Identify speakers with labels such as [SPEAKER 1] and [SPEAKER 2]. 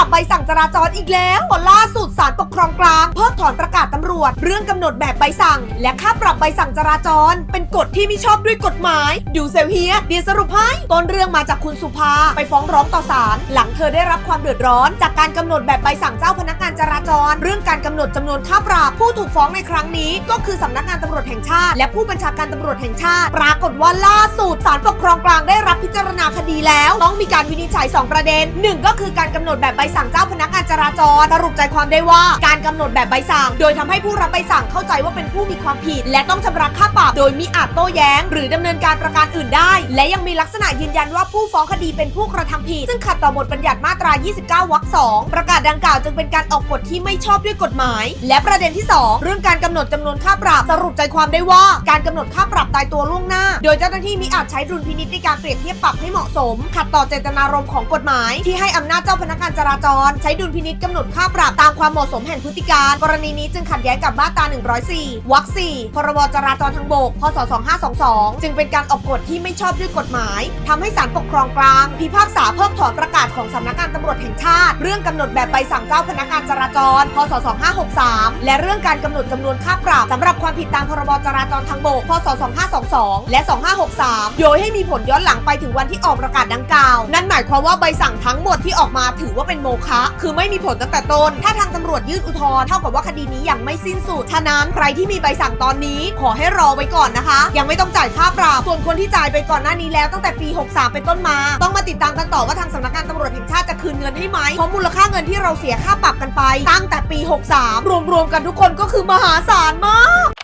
[SPEAKER 1] รับใบสั่งจราจรอีกแล้วล่าสุดศาลปกครองกลางเพิกถอนประกาศตำรวจ เรื่องกำหนดแบบใบสั่ง และค่าปรับใบสั่งจราจร เป็นกฎที่ไม่ชอบด้วยกฎหมาย ดูเซลเฮียเดียวสรุปให้ต้นเรื่องมาจากคุณสุภาไปฟ้องร้องต่อศาลหลังเธอได้รับความเดือดร้อน จากการกำหนดแบบใบสั่งเจ้าพนักงานจราจร เรื่องการกำหนดจำนวนค่าปรับผู้ถูกฟ้องในครั้งนี้ ก็คือสำนักงานตำรวจแห่งชาติ และผู้บัญชาการตำรวจแห่งชาติ ปรากฏว่าล่าสุดศาลปกครองกลางได้รับพิจารณาคดีแล้วต้องมีการวินิจฉัย 2 ประเด็นหนึ่งก็คือการกำหนดแบบใบสั่งเจ้าพนักงานจราจรสรุปใจความได้ว่าการกำหนดแบบใบสั่ง โดยทำให้ผู้รับใบสั่งเข้าใจว่าเป็นผู้มีความผิด และต้องชำระค่าปรับโดยมิอาจโต้แย้ง หรือดำเนินการประการอื่นได้ และยังมีลักษณะยืนยันว่าผู้ฟ้องคดีเป็นผู้กระทำผิด ซึ่งขัดต่อบทบัญญัติมาตรา 29 วรรค 2 ประกาศดังกล่าวจึงเป็นการออกกฎที่ไม่ชอบด้วยกฎหมาย และประเด็นที่ 2 เรื่องการกำหนดจำนวนค่าปรับสรุปใจความได้ว่า การกำหนดค่าปรับตายตัวล่วงหน้า โดยเจ้าหน้าที่มิอาจใช้ดุลพินิจในการเปรียบเทียบปรับให้เหมาะสม ขัดต่อเจตนารมณ์ของกฎหมาย ที่ให้อำนาจเจ้าพนักงานจราจร ใช้ดุลพินิจกำหนดค่าปรับตามความเหมาะสมแห่งพฤติการ กรณีนี้จึงขัดแย้งกับมาตรา 104 วรรค 4 พรบจราจรทางบก พศ 2522 จึงเป็นการออกกฎที่ไม่ชอบด้วยกฎหมายทำให้ศาลปกครองกลาง พิพากษาเพิกถอนประกาศของสำนักงานตำรวจแห่งชาติ เรื่องกำหนดแบบใบสั่งเจ้าพนักงานจราจร พศ 2563 และเรื่องการกำหนดจำนวนค่าปรับสำหรับความผิดตามพรบจราจรทางบก พศ 2522 และ 2563 โดยให้มีผลย้อนหลังไปถึงวันที่ออกประกาศดังกล่าว นั่นหมายความว่าใบสั่งทั้งหมดที่ออกมาถือว่าเป็นโมฆะคือไม่มีผลตั้งแต่ต้น ถ้าทางตำรวจยื่นอุทธรณ์เท่ากับว่าคดีนี้ยังไม่สิ้นสุด ฉะนั้นใครที่มีใบสั่งตอนนี้ขอให้รอไว้ก่อนนะคะ ยังไม่ต้องจ่ายค่าปรับ ส่วนคนที่จ่ายไปก่อนหน้านี้แล้วตั้งแต่ปี 63 เป็นต้นมา ต้องมาติดตามกันต่อว่าทางสำนักงานตำรวจแห่งชาติจะคืนเงินให้ไหม เพราะมูลค่าเงินที่เราเสียค่าปรับกันไป ตั้งแต่ปี 63 รวมๆกันทุกคนก็คือมหาศาลมาก